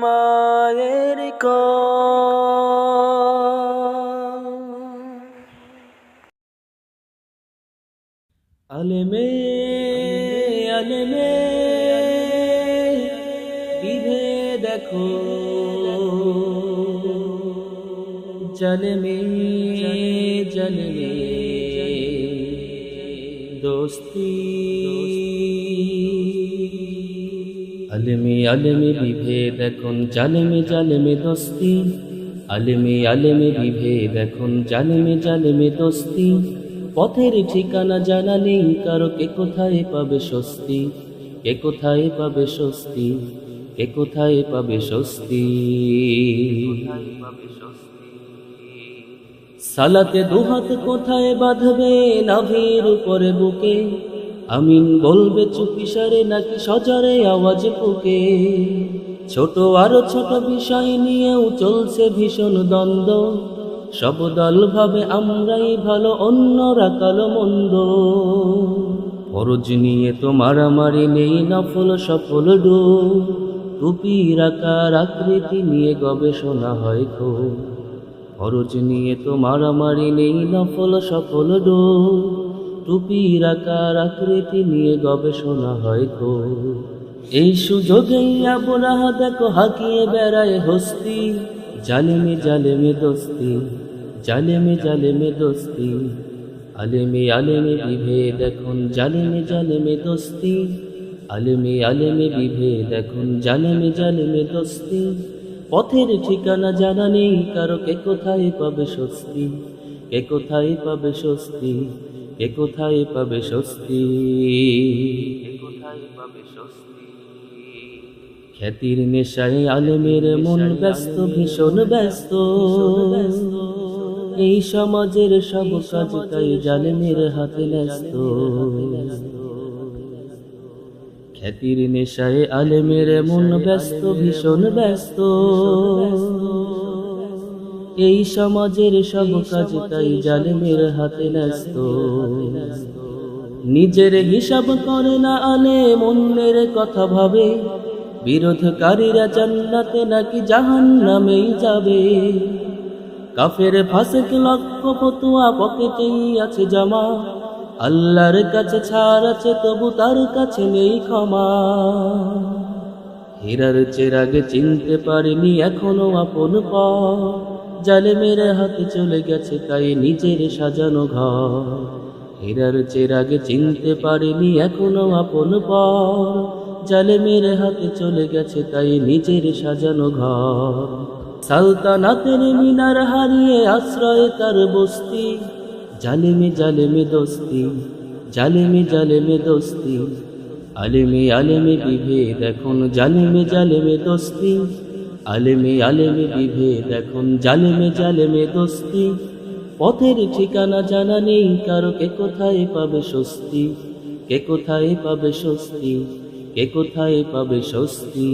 মায়ের আলেমে আলেমে বিধে দেখো। জলমে জলমে দোস্তি। আলেমে আলেমে বিভেদ এখন, জালেমে জালেমে দোস্তি। আলেমে আলেমে বিভেদ এখন, জালেমে জালেমে দোস্তি। পথের ঠিকানা জানা নেই, কারও কে কোথায় পাবে স্বস্তি? কে কোথায় পাবে স্বস্তি? কে কোথায় পাবে স্বস্তি? সালাতে দুহাত কোথায় বাঁধবে নাভির উপরে বুকে? আমিন বলবে চুপিসারে নাকি সজারে আওয়াজ পুকে? ছোট আরও ছোট বিষয় নিয়েও চলছে ভীষণ দ্বন্দ্ব। সব দল ভাবে আমরাই ভালো, অন্যরা কালো মন্দ। ফরজ নিয়ে তো মারামারি নেই, নফল সফল ডো। টুপির আকার আকৃতি নিয়ে গবেষণা হয় খুব খরচ নিয়ে তো মারামারি নেই, নফল সফল ডো। টুপির আকার আকৃতি নিয়ে গবেষণা হয় গো এই সুযোগেই আবরাহ দেখো হাকিয়ে বেড়ায় হস্তি। জালেমে জালেমে দোস্তি, জালেমে জালেমে দোস্তি। আলেমে আলেমে বিভেদ এখন, জালেমে জালেমে দোস্তি। আলেমে আলেমে বিভেদ এখন, জালেমে জালেমে দোস্তি। পথের ঠিকানা জানা নেই, কারও কে কোথায় পাবে স্বস্তি? কে কোথায় পাবে স্বস্তি? কে কোথায় পাবে স্বস্তি? কে কোথায় পাবে স্বস্তি খ্যাতির নেশায় আলেমের মন ব্যস্ত। ভীষণ ব্যস্ত। এই সমাজের সব কাজ তাই জালেমের হাতে ন্যস্ত। খ্যাতির নেশায় আলেমের মন ব্যস্ত ভীষণ ব্যস্ত। এই সমাজের সব কাজ তাই জালেমের হাতে ন্যস্ত। নিজের হিসাব করে না আলে মনের কথা ভাবে। বিরোধকারীরা জান্নাতে নাকি জাহান নামেই যাবে। কাফের ফাসেক লক্ষ ফতুয়া পকেটেই আছে জামা। আল্লাহর কাছে ছাড় আছে তবু তার কাছে নেই ক্ষমা। হীরার চেরাগে চিনতে পারিনি এখনও আপন পা জালে মেরে হাতে চলে গেছে তাই নিজের সাজানো ঘর। হীরার চেরাগে চিনতে পারিনি এখনও আপন পা জালে মেরে হাতে চলে গেছে তাই নিজের সাজানো ঘর। সালতানাতের মিনার হারিয়ে আশ্রয় তার বস্তি। জালেমে জালেমে দোস্তি, জালেমে জালেমে দোস্তি। আলেমে আলেমে বিভেদ, এখন জালেমে জালেমে দোস্তি। আলেমে আলেমে বিভেদ, এখন জালেমে জালেমে দোস্তি। পথের ঠিকানা জানা নেই, কারও কে কোথায় পাবে স্বস্তি? কে কোথায় পাবে স্বস্তি? কে কোথায় পাবে স্বস্তি?